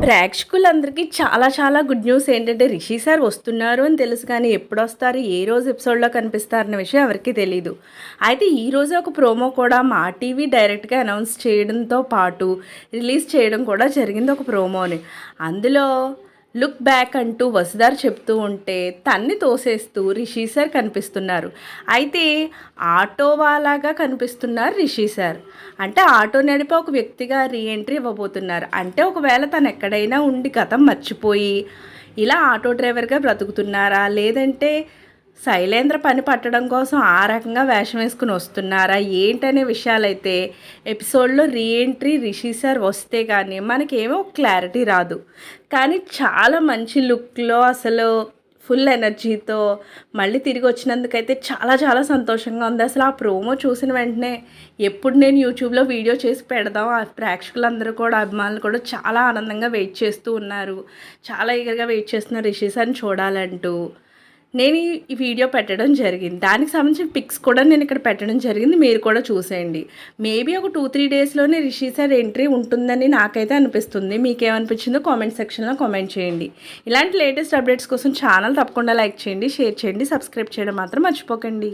ప్రేక్షకులందరికీ చాలా చాలా గుడ్ న్యూస్ ఏంటంటే రిషి సార్ వస్తున్నారు అని తెలుసు కానీ ఎప్పుడు వస్తారు ఏ రోజు ఎపిసోడ్లో కనిపిస్తారన్న విషయం ఎవరికీ తెలియదు అయితే ఈ రోజు ఒక ప్రోమో కూడా మా టీవీ డైరెక్ట్గా అనౌన్స్ చేయడంతో పాటు రిలీజ్ చేయడం కూడా జరిగింది ఒక ప్రోమోని. అందులో లుక్ బ్యాక్ అంటూ వసుదార్ చెప్తూ ఉంటే తన్ని తోసేస్తూ రిషి సార్ కనిపిస్తున్నారు. అయితే ఆటో వాలాగా కనిపిస్తున్నారు రిషి సార్. అంటే ఆటో నడిపే ఒక వ్యక్తిగా రీఎంట్రీ ఇవ్వబోతున్నారు. అంటే ఒకవేళ తను ఎక్కడైనా ఉండి గతం మర్చిపోయి ఇలా ఆటో డ్రైవర్గా బ్రతుకుతున్నారా? లేదంటే శైలేంద్ర పని పట్టడం కోసం ఆ రకంగా వేషం వేసుకుని వస్తున్నారా? ఏంటనే విషయాలైతే ఎపిసోడ్లో రీఎంట్రీ రిషి సార్ వస్తే కానీ మనకేమో క్లారిటీ రాదు. కానీ చాలా మంచి లుక్లో అసలు ఫుల్ ఎనర్జీతో మళ్ళీ తిరిగి వచ్చినందుకైతే చాలా చాలా సంతోషంగా ఉంది. అసలు ఆ ప్రోమో చూసిన వెంటనే ఎప్పుడు నేను యూట్యూబ్లో వీడియో చేసి పెడదాం. ఆ ప్రేక్షకులందరూ కూడా అభిమానులు కూడా చాలా ఆనందంగా వెయిట్ చేస్తూ ఉన్నారు. చాలా ఈగర్గా వెయిట్ చేస్తున్నారు రిషి సార్ని చూడాలంటూ. నేను ఈ వీడియో పెట్టడం జరిగింది. దానికి సంబంధించిన పిక్స్ కూడా నేను ఇక్కడ పెట్టడం జరిగింది. మీరు కూడా చూసేయండి. మేబీ ఒక టూ త్రీ డేస్లోనే రిషి సార్ ఎంట్రీ ఉంటుందని నాకైతే అనిపిస్తుంది. మీకేమనిపించిందో కామెంట్ సెక్షన్లో కామెంట్ చేయండి. ఇలాంటి లేటెస్ట్ అప్డేట్స్ కోసం ఛానల్ తప్పకుండా లైక్ చేయండి షేర్ చేయండి సబ్స్క్రైబ్ చేయడం మాత్రం మర్చిపోకండి.